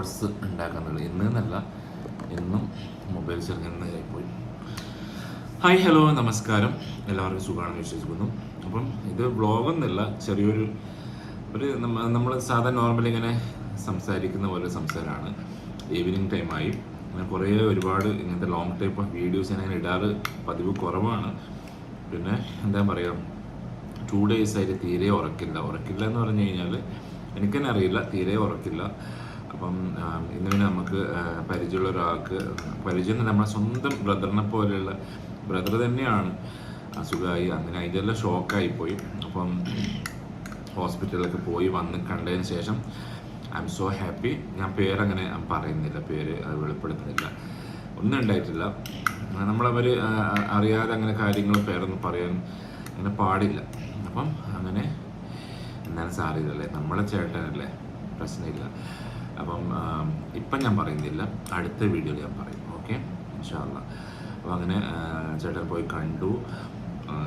Shorts ഉണ്ടാക്കാന്നുള്ളത് ഇന്ന് എന്നല്ല എന്നും മൊബൈൽ ചെറുങ്ങനെ പോയി ഹായ് ഹലോ നമസ്കാരം. എല്ലാവർക്കും സുഖമാണെന്ന് വിശ്വസിക്കുന്നു. അപ്പം ഇത് വ്ളോഗൊന്നുമല്ല ചെറിയൊരു ഒരു നമ്മൾ സാധാരണ നോർമലി ഇങ്ങനെ സംസാരിക്കുന്ന പോലെ സംസാരമാണ് ഈവനിങ് ടൈമായി ഞാൻ കുറേ ഒരുപാട് ഇങ്ങനത്തെ ലോങ് ടൈപ്പ് ഓഫ് വീഡിയോസ് ഞാൻ ഇടാറ് പതിവ് കുറവാണ്. പിന്നെ എന്താ പറയുക ടു ഡേയ്സ് ആയിട്ട് തീരെ ഉറക്കില്ല. ഉറക്കില്ല എന്ന് പറഞ്ഞു കഴിഞ്ഞാൽ എനിക്കെന്നെ അറിയില്ല തീരെ ഉറക്കില്ല. അപ്പം ഇന്ന് നമുക്ക് പരിചയമുള്ള ഒരാൾക്ക് പരിചയം തന്നെ നമ്മളെ സ്വന്തം ബ്രദറിനെ പോലെയുള്ള ബ്രദർ തന്നെയാണ്. അസുഖമായി അങ്ങനെ അതിന്റെ ഷോക്കായി പോയി അപ്പം ഹോസ്പിറ്റലിലൊക്കെ പോയി വന്ന് കണ്ടതിന് ശേഷം ഐ എം സോ ഹാപ്പി ഞാൻ പേരങ്ങനെ പറയുന്നില്ല പേര് അത് വെളിപ്പെടുത്തുന്നില്ല. ഒന്നും ഉണ്ടായിട്ടില്ല. നമ്മളവർ അറിയാതെ അങ്ങനെ കാര്യങ്ങൾ പേരൊന്നും പറയാൻ അങ്ങനെ പാടില്ല. അപ്പം അങ്ങനെ എന്നാലും സാറിയതല്ലേ നമ്മളെ ചേട്ടനല്ലേ? പ്രശ്നമില്ല. അപ്പം ഇപ്പം ഞാൻ പറയുന്നില്ല. അടുത്ത വീഡിയോയിൽ ഞാൻ പറയും. ഓക്കെ? ഇൻഷാല്ല അപ്പോൾ അങ്ങനെ ചേട്ടൻ പോയി കണ്ടു.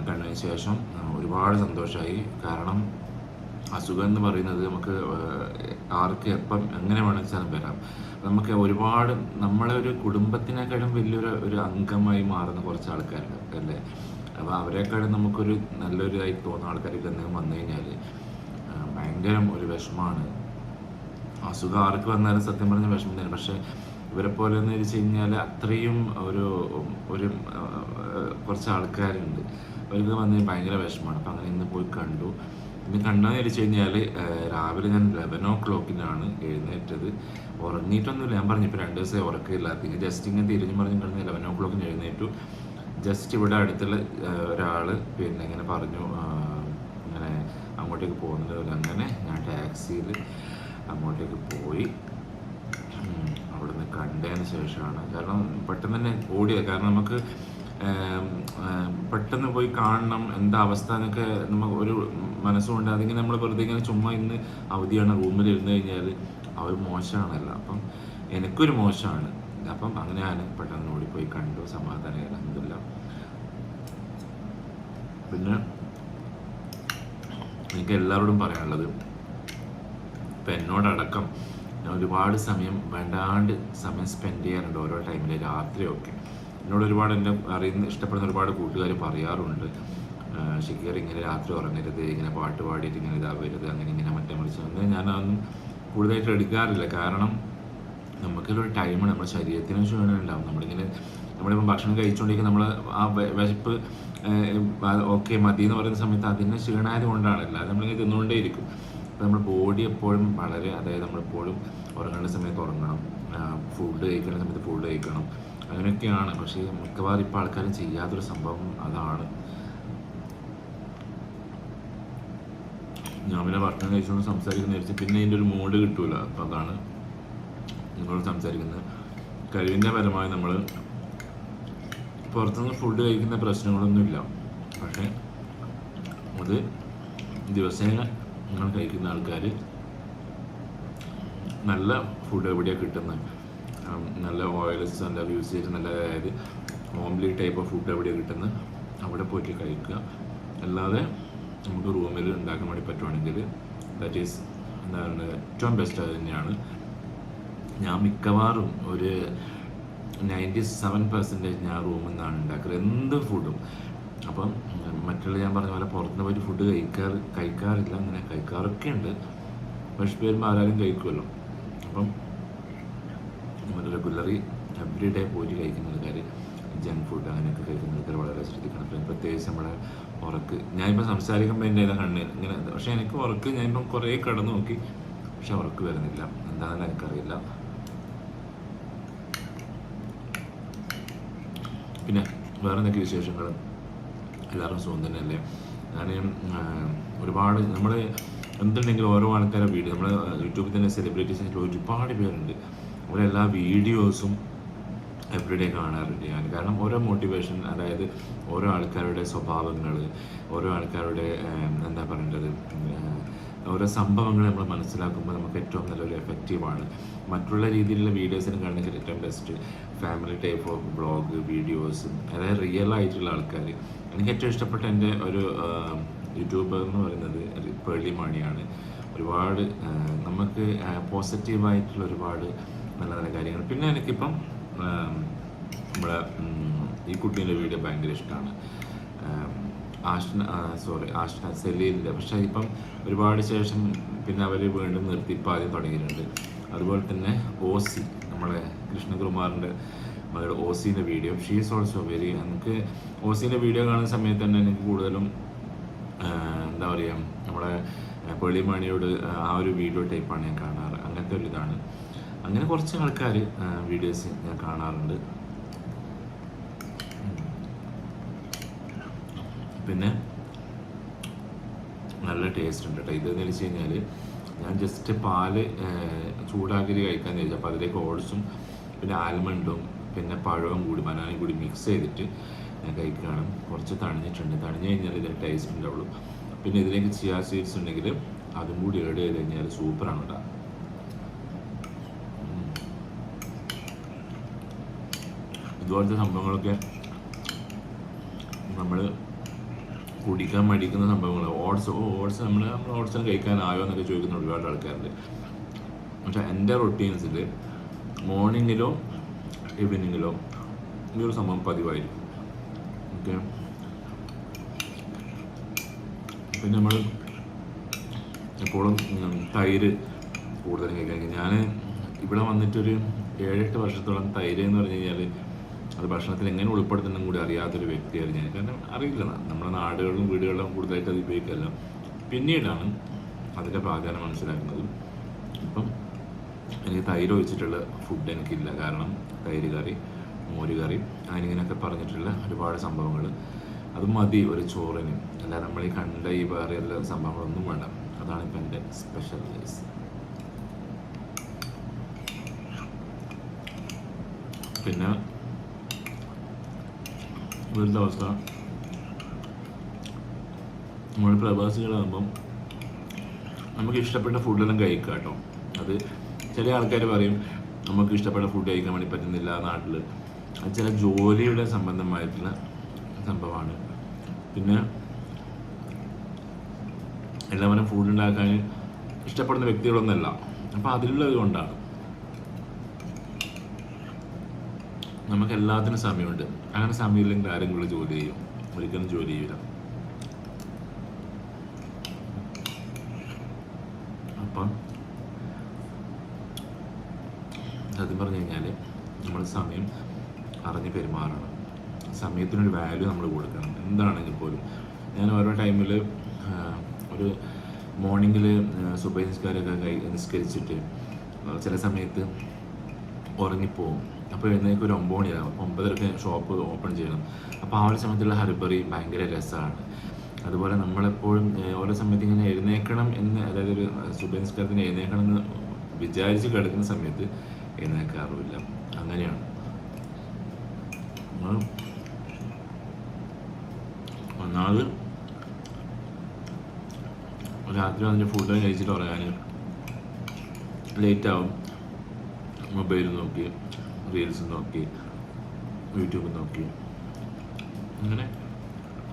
കണ്ടതിന് ശേഷം ഒരുപാട് സന്തോഷമായി കാരണം അസുഖം എന്ന് പറയുന്നത് നമുക്ക് ആർക്ക് എപ്പം എങ്ങനെ വേണമെച്ചാലും വരാം. നമുക്ക് ഒരുപാട് നമ്മളെ ഒരു കുടുംബത്തിനേക്കാളും വലിയൊരു ഒരു അംഗമായി മാറുന്ന കുറച്ച് ആൾക്കാരുണ്ട് അല്ലേ? അപ്പോൾ അവരെക്കാളും നമുക്കൊരു നല്ലൊരു ആയി തോന്നുന്ന ആൾക്കാർക്ക് എന്തെങ്കിലും വന്നു കഴിഞ്ഞാൽ ഭയങ്കരം ഒരു വിഷമാണ് അസുഖം ആർക്ക് വന്നാലും സത്യം പറഞ്ഞ വിഷമം തന്നെ. പക്ഷെ ഇവരെ പോലെ എന്ന് വെച്ച് കഴിഞ്ഞാൽ അത്രയും ഒരു ഒരു കുറച്ച് ആൾക്കാരുണ്ട്. അവർക്ക് വന്ന് ഭയങ്കര വിഷമമാണ്. അപ്പം അങ്ങനെ ഇന്ന് പോയി കണ്ടു. ഇന്ന് കണ്ടെന്ന് വെച്ച് കഴിഞ്ഞാൽ രാവിലെ ഞാൻ ലെവൻ ഓ ക്ലോക്കിനാണ് എഴുന്നേറ്റത്. ഉറങ്ങിയിട്ടൊന്നുമില്ല ഞാൻ പറഞ്ഞു ഇപ്പോൾ രണ്ട് ദിവസം പിന്നെ ജസ്റ്റ് ഇങ്ങനെ തിരിഞ്ഞു പറഞ്ഞു കിടന്ന് ലെവൻ ഓ ക്ലോക്കിന് എഴുന്നേറ്റു. ജസ്റ്റ് ഇവിടെ അടുത്തുള്ള ഒരാൾ പിന്നെ ഇങ്ങനെ പറഞ്ഞു അങ്ങനെ അങ്ങോട്ടേക്ക് പോകുന്നത് അങ്ങനെ ഞാൻ ടാക്സിയിൽ അങ്ങോട്ടേക്ക് പോയി. അവിടുന്ന് കണ്ടതിന് ശേഷമാണ്. കാരണം പെട്ടെന്ന് തന്നെ ഓടിയത് കാരണം നമുക്ക് പെട്ടെന്ന് പോയി കാണണം. എന്താ അവസ്ഥ എന്നൊക്കെ നമുക്ക് ഒരു മനസ്സുകൊണ്ട് അതിങ്ങനെ നമ്മൾ വെറുതെ ഇങ്ങനെ ചുമ്മാ ഇന്ന് അവധിയാണ് റൂമിൽ ഇരുന്ന് കഴിഞ്ഞാൽ അവർ മോശമാണല്ലോ. അപ്പം എനിക്കൊരു മോശമാണ്. അപ്പം അങ്ങനെ ഞാൻ പെട്ടെന്ന് ഓടിപ്പോയി കണ്ടു. സമാധാനം അലഹമില്ല പിന്നെ എനിക്ക് എല്ലാവരോടും പറയാനുള്ളത് ഇപ്പം എന്നോടടക്കം ഞാൻ ഒരുപാട് സമയം വേണ്ടാണ്ട് സമയം സ്പെൻഡ് ചെയ്യാറുണ്ട് ഓരോ ടൈമിൽ രാത്രിയൊക്കെ. എന്നോട് ഒരുപാട് എന്നെ അറിയുന്ന ഇഷ്ടപ്പെടുന്ന ഒരുപാട് കൂട്ടുകാർ പറയാറുണ്ട്. ഷിക്കർ ഇങ്ങനെ രാത്രി ഉറങ്ങരുത് ഇങ്ങനെ പാട്ട് പാടിയിട്ട് ഇങ്ങനെ ഇതാവരുത് അങ്ങനെ ഇങ്ങനെ മറ്റേ മറിച്ച്. അങ്ങനെ ഞാൻ അതൊന്നും കൂടുതലായിട്ട് എടുക്കാറില്ല. കാരണം നമുക്കൊരു ടൈമാണ് നമ്മുടെ ശരീരത്തിന് ക്ഷീണം നമ്മളിങ്ങനെ നമ്മളിപ്പോൾ ഭക്ഷണം കഴിച്ചുകൊണ്ടിരിക്കുന്ന നമ്മൾ ആ വിശപ്പ് ഓക്കെ മതി എന്ന് പറയുന്ന സമയത്ത് അതിനെ ക്ഷീണായത് കൊണ്ടാണല്ല അത് നമ്മളിങ്ങനെ തിന്നുകൊണ്ടേ ഇരിക്കും അപ്പോൾ നമ്മുടെ ബോഡി എപ്പോഴും വളരെ അതായത് നമ്മളെപ്പോഴും ഉറങ്ങേണ്ട സമയത്ത് ഉറങ്ങണം. ഫുഡ് കഴിക്കേണ്ട സമയത്ത് ഫുഡ് കഴിക്കണം. അങ്ങനെയൊക്കെയാണ്. പക്ഷേ മിക്കവാറും ഇപ്പോൾ ആൾക്കാരും ചെയ്യാത്തൊരു സംഭവം അതാണ്. ഞാൻ പിന്നെ ഭക്ഷണം കഴിച്ചുകൊണ്ട് സംസാരിക്കുന്ന വിചാരിച്ചു പിന്നെ ഇതിന്റെ ഒരു മൂഡ് കിട്ടൂല. അപ്പോൾ അതാണ് നിങ്ങളോട് സംസാരിക്കുന്നത്. കഴിവിന്റെ പരമായി നമ്മൾ പുറത്തുനിന്ന് ഫുഡ് കഴിക്കുന്ന പ്രശ്നങ്ങളൊന്നുമില്ല. പക്ഷേ അത് ദിവസേന നിങ്ങൾ കഴിക്കുന്ന ആൾക്കാർ നല്ല ഫുഡ് എവിടെയാണ് കിട്ടുന്നത് നല്ല ഓയിൽസ് നല്ല യൂസ് ചെയ്ത് നല്ല അതായത് ഹോംലി ടൈപ്പ് ഓഫ് ഫുഡ് എവിടെയാണ് കിട്ടുന്നത് അവിടെ പോയിട്ട് കഴിക്കുക. അല്ലാതെ നമുക്ക് റൂമിൽ ഉണ്ടാക്കാൻ വേണ്ടി പറ്റുവാണെങ്കിൽ ദാറ്റ് ഈസ് എന്താണ് ഏറ്റവും ബെസ്റ്റ് അത് തന്നെയാണ്. ഞാൻ മിക്കവാറും ഒരു നയന്റി സെവൻ പെർസെന്റേജ് ഞാൻ റൂമിൽ നിന്നാണ് ഉണ്ടാക്കുന്നത് എന്ത് ഫുഡും അപ്പം മറ്റുള്ള ഞാൻ പറഞ്ഞ പോലെ പുറത്തുനിന്ന് പോയിട്ട് ഫുഡ് കഴിക്കാറ് കഴിക്കാറില്ല അങ്ങനെ കഴിക്കാറൊക്കെ ഉണ്ട് പക്ഷെ വരുമ്പോൾ ആരാരും കഴിക്കുമല്ലോ അപ്പം നമ്മൾ റെഗുലറി എവറി ഡേ പോയിട്ട് കഴിക്കുന്ന ആൾക്കാർ ജങ്ക് ഫുഡ് അങ്ങനെയൊക്കെ കഴിക്കുന്ന ആൾക്കാർ വളരെ ശ്രദ്ധിക്കണം. പിന്നെ പ്രത്യേകിച്ച് നമ്മുടെ ഉറക്ക്. ഞാനിപ്പോൾ സംസാരിക്കുമ്പോൾ എന്റെ ഇതാ കണ്ണ് ഇങ്ങനെ പക്ഷേ എനിക്ക് ഉറക്ക് ഞാനിപ്പം കുറേ കിടന്നു നോക്കി. പക്ഷെ ഉറക്ക് വരുന്നില്ല. എന്താണെന്ന് എനിക്കറിയില്ല. പിന്നെ വേറെ എന്തൊക്കെ എല്ലാവരും സുഖം തന്നെയല്ലേ? ഞാൻ ഒരുപാട് നമ്മൾ എന്തുണ്ടെങ്കിലും ഓരോ ആൾക്കാരെ വീഡിയോ നമ്മൾ യൂട്യൂബിൽ തന്നെ സെലിബ്രിറ്റീസ് ഒരുപാട് പേരുണ്ട്. അവരെല്ലാ വീഡിയോസും എവറിഡേ കാണാറുണ്ട് ഞാൻ. കാരണം ഓരോ മോട്ടിവേഷൻ അതായത് ഓരോ ആൾക്കാരുടെ സ്വഭാവങ്ങൾ ഓരോ ആൾക്കാരുടെ എന്താ പറയേണ്ടത് ഓരോ സംഭവങ്ങൾ നമ്മൾ മനസ്സിലാക്കുമ്പോൾ നമുക്ക് ഏറ്റവും നല്ലൊരു എഫക്റ്റീവാണ് മറ്റുള്ള രീതിയിലുള്ള വീഡിയോസിന് കാണുന്നതിൽ ഏറ്റവും best family type of blog videos അതായത് റിയൽ ആയിട്ടുള്ള ആൾക്കാർ എനിക്ക് ഏറ്റവും ഇഷ്ടപ്പെട്ട എന്റെ ഒരു യൂട്യൂബർ എന്ന് പറയുന്നത് പേളി മാണിയാണ്. ഒരുപാട് നമുക്ക് പോസിറ്റീവായിട്ടുള്ള ഒരുപാട് നല്ല നല്ല കാര്യങ്ങൾ. പിന്നെ എനിക്കിപ്പം നമ്മുടെ ഈ കുട്ടീന്റെ വീഡിയോ ഭയങ്കര ഇഷ്ടമാണ് ആഷ്ന സോറി ആഷ്ന സെലീലിന്റെ. പക്ഷേ ഇപ്പം ഒരുപാട് ശേഷം പിന്നെ അവർ വീണ്ടും നിർത്തി ഇപ്പം ആദ്യം തുടങ്ങിയിട്ടുണ്ട്. അതുപോലെ തന്നെ ഓസി നമ്മളെ കൃഷ്ണകുമാറിന്റെ മകളുടെ ഓസിന്റെ video she is also very നമുക്ക് ഓസിന്റെ വീഡിയോ കാണുന്ന സമയത്ത് തന്നെ എനിക്ക് കൂടുതലും എന്താ പറയുക നമ്മളെ പെളിമണിയോട് ആ ഒരു വീഡിയോ ടൈപ്പാണ് ഞാൻ കാണാറ്. അങ്ങനത്തെ ഒരു ഇതാണ്. അങ്ങനെ കുറച്ച് ആൾക്കാർ വീഡിയോസ് ഞാൻ കാണാറുണ്ട്. പിന്നെ നല്ല ടേസ്റ്റ് ഉണ്ട് കേട്ടോ ഇതെന്ന് വെച്ച് കഴിഞ്ഞാൽ ഞാൻ ജസ്റ്റ് പാൽ ചൂടാക്കി കഴിക്കാൻ ചോദിച്ചു അപ്പോൾ അതിലേക്ക് ഓട്സും പിന്നെ ആൽമണ്ടും പിന്നെ പഴവും കൂടി ബനാനയും കൂടി മിക്സ് ചെയ്തിട്ട് ഞാൻ കഴിക്കുകയാണ് കുറച്ച് തണിഞ്ഞിട്ടുണ്ട്. തണിഞ്ഞ് കഴിഞ്ഞാൽ ഇതിന് ടേസ്റ്റ് ഉണ്ടാവുള്ളൂ. പിന്നെ ഇതിലേക്ക് ചിയാ സീഡ്സ് ഉണ്ടെങ്കിൽ അതും കൂടി ഏഡ് ചെയ്ത് കഴിഞ്ഞാൽ സൂപ്പറാണ് കേട്ടോ ഇതുപോലത്തെ സംഭവങ്ങളൊക്കെ നമ്മൾ കുടിക്കാൻ മടിക്കുന്ന സംഭവങ്ങൾ ഓട്സ് ഓട്സ് നമ്മൾ നമ്മൾ ഓട്സ് കഴിക്കാനായോ എന്നൊക്കെ ചോദിക്കുന്ന ഒരുപാട് ആൾക്കാരുണ്ട്. പക്ഷേ എന്റെ റൊട്ടീൻസിൽ മോർണിംഗിലോ ഈവനിങ്ങിലോ ഈ ഒരു സംഭവം പതിവായിരിക്കും. ഓക്കെ പിന്നെ നമ്മൾ എപ്പോഴും തൈര് കൂടുതലും കഴിക്കാൻ ഞാൻ ഇവിടെ വന്നിട്ടൊരു ഏഴെട്ട് വർഷത്തോളം തൈര് എന്ന് പറഞ്ഞു കഴിഞ്ഞാൽ അത് ഭക്ഷണത്തിൽ എങ്ങനെ ഉൾപ്പെടുത്തണം കൂടി അറിയാത്തൊരു വ്യക്തിയായിരുന്നു ഞാൻ. കാരണം അറിയില്ല നമ്മുടെ നാടുകളിലും വീടുകളിലും കൂടുതലായിട്ട് അത് ഉപയോഗിക്കല്ല. പിന്നീടാണ് അതിന്റെ പ്രാധാന്യം മനസ്സിലാക്കുന്നത്. ഇപ്പം എനിക്ക് തൈര് ഒഴിച്ചിട്ടുള്ള ഫുഡ് എനിക്കില്ല. കാരണം തൈര് കറി മോര് കറി അങ്ങനെയൊക്കെ പറഞ്ഞിട്ടുള്ള ഒരുപാട് സംഭവങ്ങൾ അത് മതി ഒരു ചോറിന്. അല്ല നമ്മൾ ഈ കണ്ട ഈ വേറെ എല്ലാ സംഭവങ്ങളൊന്നും വേണ്ട. അതാണ് ഇപ്പം എന്റെ സ്പെഷ്യൽ റൈസ് പിന്നെ ഇവരുടെ അവസ്ഥ. നമ്മൾ പ്രവാസികളാകുമ്പം നമുക്ക് ഇഷ്ടപ്പെട്ട ഫുഡെല്ലാം കഴിക്കാം കേട്ടോ അത് ചില ആൾക്കാർ പറയും നമുക്ക് ഇഷ്ടപ്പെട്ട ഫുഡ് കഴിക്കാൻ വേണ്ടി പറ്റുന്നില്ല നാട്ടിൽ അത് ചില ജോലിയുടെ സംബന്ധമായിട്ടുള്ള സംഭവമാണ്. പിന്നെ എല്ലാവരും ഫുഡ് ഉണ്ടാക്കാൻ ഇഷ്ടപ്പെടുന്ന വ്യക്തികളൊന്നുമല്ല അപ്പം അതിലുള്ളത് കൊണ്ടാണ്. നമുക്ക് എല്ലാത്തിനും സമയമുണ്ട്. അങ്ങനെ സമയമില്ലെങ്കിൽ ആരെങ്കിലും ജോലി ചെയ്യും. ഒരിക്കലും ജോലി ചെയ്യില്ല അപ്പം സത്യം പറഞ്ഞു കഴിഞ്ഞാൽ നമ്മൾ സമയം അറിഞ്ഞ് പെരുമാറണം. സമയത്തിനൊരു വാല്യൂ നമ്മൾ കൊടുക്കണം. എന്താണെങ്കിൽ പോലും. ഞാൻ ഓരോ ടൈമിൽ ഒരു മോർണിംഗിൽ സുബൈ നിസ്കാരമൊക്കെ കൈ നിസ്കരിച്ചിട്ട് ചില സമയത്ത് ഉറങ്ങിപ്പോവും. അപ്പോൾ എഴുന്നേക്ക് ഒരു ഒമ്പത് മണിയാകും അപ്പോൾ ഒമ്പതരക്ക് ഷോപ്പ് ഓപ്പൺ ചെയ്യണം. അപ്പോൾ ആ ഒരു സമയത്തുള്ള ഹർബറി ഭയങ്കര രസമാണ് അതുപോലെ നമ്മളെപ്പോഴും ഓരോ സമയത്ത് ഇങ്ങനെ എഴുന്നേക്കണം എന്ന് അതായത് ഒരു സുബൻസ്കാരത്തിന് എഴുന്നേക്കണം എന്ന് വിചാരിച്ച് കിടക്കുന്ന സമയത്ത് എഴുന്നേക്കാറുമില്ല. അങ്ങനെയാണ്. ഒന്നാമത് രാത്രി വന്നിട്ട് ഫുഡ് കഴിച്ചിട്ട് ഉറങ്ങാൻ ലേറ്റ് ആവും. മൊബൈൽ നോക്കി റീൽസ് നോക്കി യൂട്യൂബ് നോക്കി. അങ്ങനെ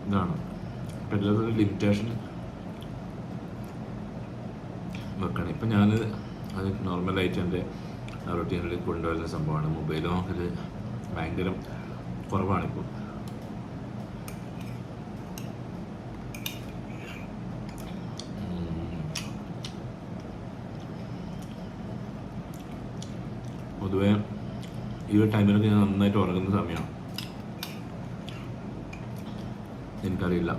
ഇതാണ്. അപ്പം ലിമിറ്റേഷൻ വെക്കണം. ഇപ്പം ഞാൻ അത് നോർമലായിട്ട് എന്റെ റൊട്ടീനിൽ കൊണ്ടുവരുന്ന സംഭവമാണ്. മൊബൈൽ നോക്കൽ ഭയങ്കര കുറവാണിപ്പോൾ പൊതുവെ ഈ ഒരു ടൈമിലൊക്കെ ഞാൻ നന്നായിട്ട് ഉറങ്ങുന്ന സമയമാണ് എനിക്കറിയില്ല.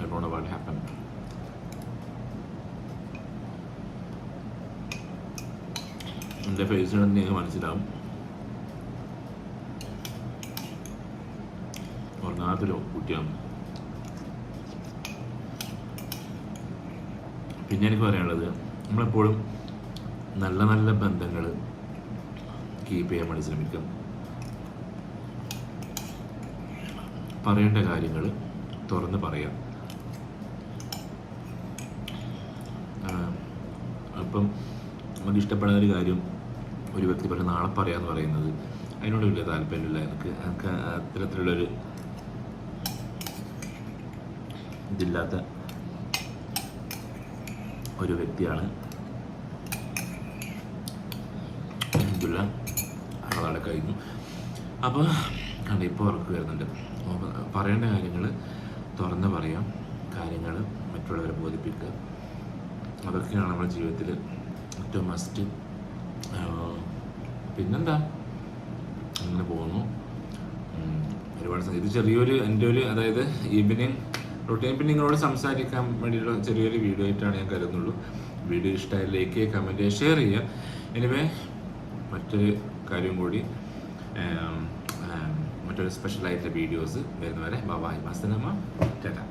ഐ ഡോണ്ട് വാട്ട് ഹാപ്പൻ എന്റെ ഫേസിൽ നിങ്ങൾക്ക് മനസ്സിലാവും. ഉറങ്ങാത്തൊരു കുട്ടിയാണ് പിന്നെ എനിക്ക് പറയാനുള്ളത് നമ്മളെപ്പോഴും നല്ല നല്ല ബന്ധങ്ങൾ കീപ്പ് ചെയ്യാൻ വേണ്ടി ശ്രമിക്കുക. പറയേണ്ട കാര്യങ്ങൾ തുറന്ന് പറയാം. അപ്പം നമുക്ക് ഇഷ്ടപ്പെടുന്ന ഒരു കാര്യം ഒരു വ്യക്തി പറഞ്ഞ് നാളെ പറയാന്ന് പറയുന്നത്. അതിനോട് വലിയ താല്പര്യമില്ല. എനിക്ക് എനിക്ക് അത്തരത്തിലുള്ളൊരു ഇതില്ലാത്ത ഒരു വ്യക്തിയാണ് അൽഹംദുലില്ലാ അതവിടെ കഴിഞ്ഞു അപ്പോൾ കണ്ട ഇപ്പോൾ ഉറക്ക് വരുന്നുണ്ട്. പറയേണ്ട കാര്യങ്ങൾ തുറന്ന് പറയാം. കാര്യങ്ങൾ മറ്റുള്ളവരെ ബോധിപ്പിക്കുക. അതൊക്കെയാണ് നമ്മുടെ ജീവിതത്തിൽ ഏറ്റവും മസ്റ്റ് പിന്നെന്താ? അങ്ങനെ പോകുന്നു. ഒരുപാട് ഇത് ചെറിയൊരു എന്റെ ഒരു അതായത് ഈവനിങ് റൊട്ടീൻ. പിന്നെ നിങ്ങളോട് സംസാരിക്കാൻ വേണ്ടിയിട്ടുള്ള ചെറിയൊരു വീഡിയോ ആയിട്ടാണ് ഞാൻ കരുതുന്നുള്ളൂ. വീഡിയോ ഇഷ്ടമായി ലൈക്ക് ചെയ്യുക കമന്റ് ചെയ്യുക ഷെയർ ചെയ്യുക. എനിവേ മറ്റൊരു കാര്യം കൂടി മറ്റൊരു സ്പെഷ്യലായിട്ടുള്ള വീഡിയോസ് വരുന്നവരെ ബാബായ് മസ്തനമ്മ ചേട്ടാ